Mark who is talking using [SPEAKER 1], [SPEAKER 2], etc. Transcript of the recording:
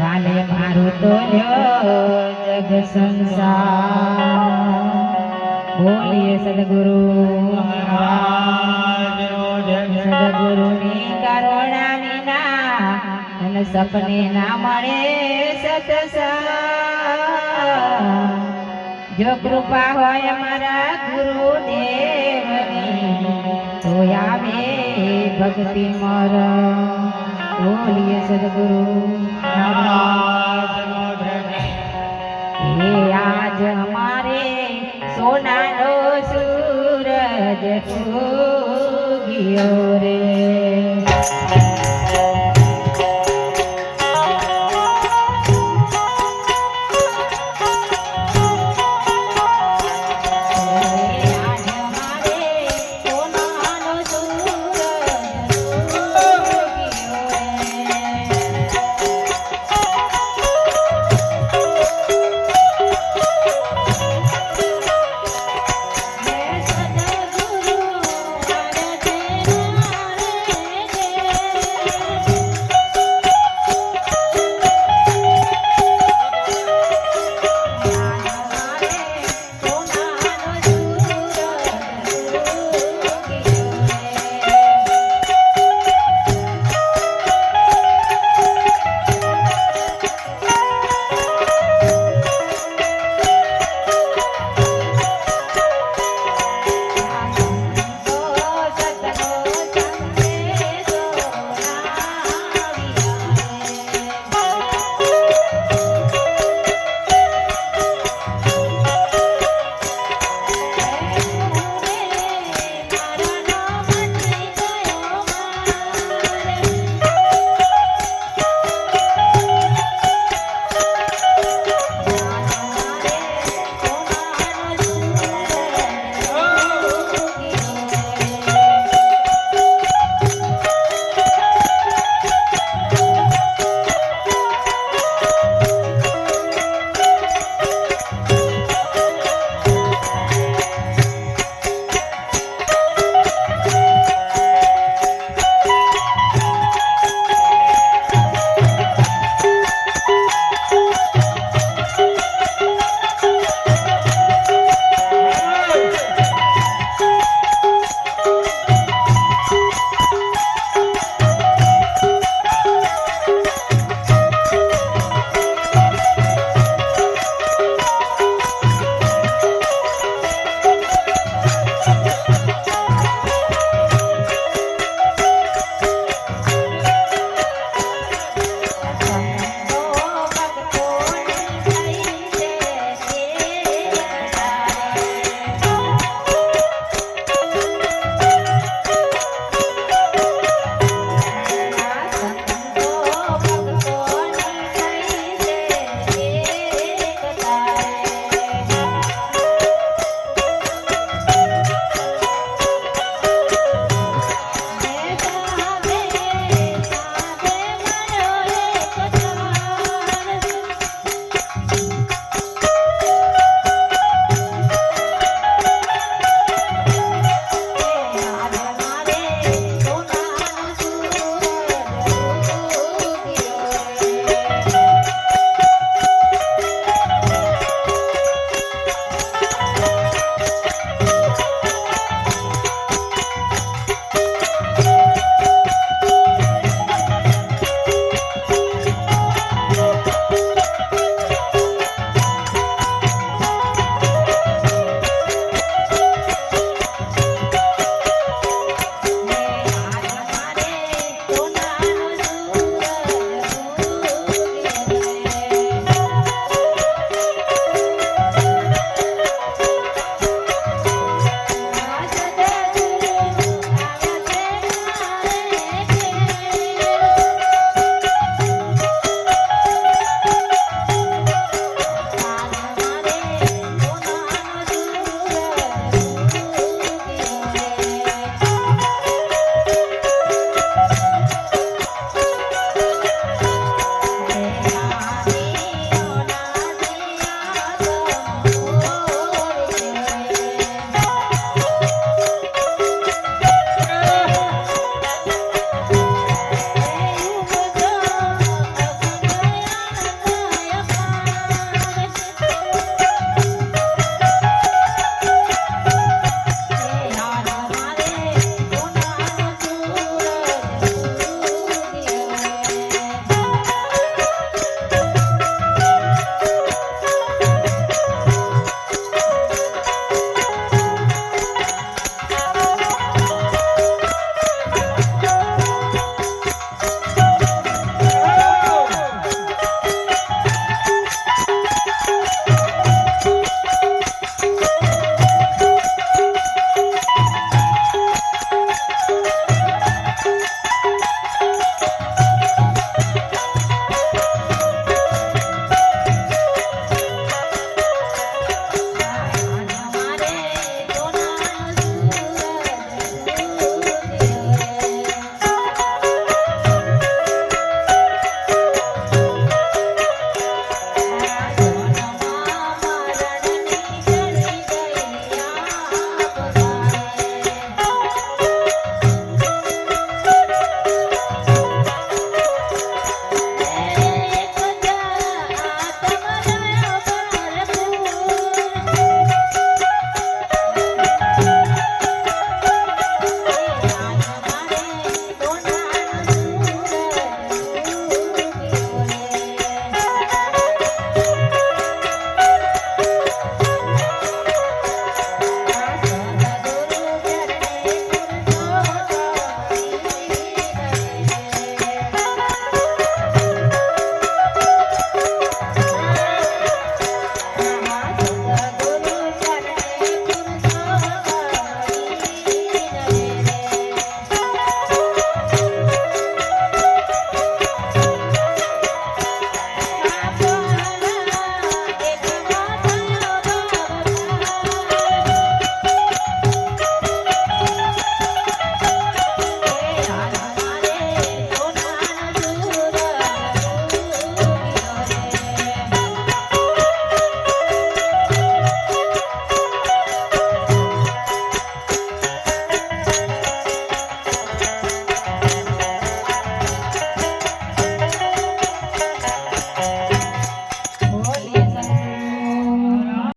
[SPEAKER 1] વાલે મારું તો જગ સંસાર. બોલીએ સદગુરુ સદગુરુની કરુણા વિના અને સપને ના મળે સતસંગ. જો કૃપા હોય અમારા ગુરુદેવની, તો આવે ભક્તિ મારા. બોલીએ સદગુરુ હે આજ અમારે સોનાનો સૂરજ ઉગ્યો રે.